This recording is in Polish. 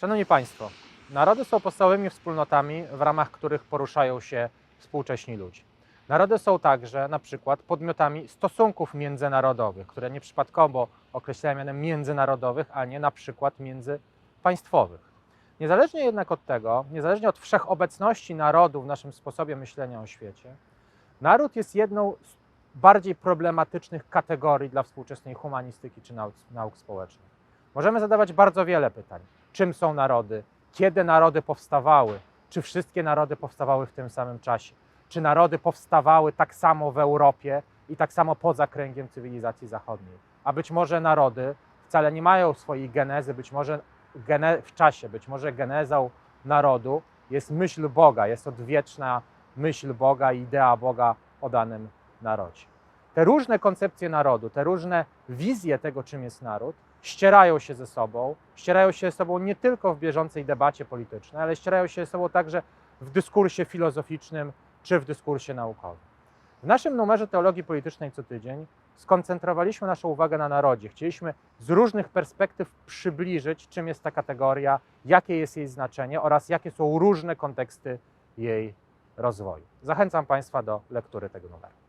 Szanowni Państwo, narody są podstawowymi wspólnotami, w ramach których poruszają się współcześni ludzie. Narody są także na przykład podmiotami stosunków międzynarodowych, które nieprzypadkowo określają mianem międzynarodowych, a nie na przykład międzypaństwowych. Niezależnie jednak od tego, niezależnie od wszechobecności narodu w naszym sposobie myślenia o świecie, naród jest jedną z bardziej problematycznych kategorii dla współczesnej humanistyki czy nauk, nauk społecznych. Możemy zadawać bardzo wiele pytań. Czym są narody? Kiedy narody powstawały? Czy wszystkie narody powstawały w tym samym czasie? Czy narody powstawały tak samo w Europie i tak samo poza kręgiem cywilizacji zachodniej? A być może narody wcale nie mają swojej genezy, być może gene, w czasie, być może genezą narodu jest myśl Boga, jest odwieczna myśl Boga i idea Boga o danym narodzie. Te różne koncepcje narodu, te różne wizje tego, czym jest naród, ścierają się ze sobą, ścierają się ze sobą nie tylko w bieżącej debacie politycznej, ale ścierają się ze sobą także w dyskursie filozoficznym czy w dyskursie naukowym. W naszym numerze Teologii Politycznej co tydzień skoncentrowaliśmy naszą uwagę na narodzie. Chcieliśmy z różnych perspektyw przybliżyć, czym jest ta kategoria, jakie jest jej znaczenie oraz jakie są różne konteksty jej rozwoju. Zachęcam Państwa do lektury tego numeru.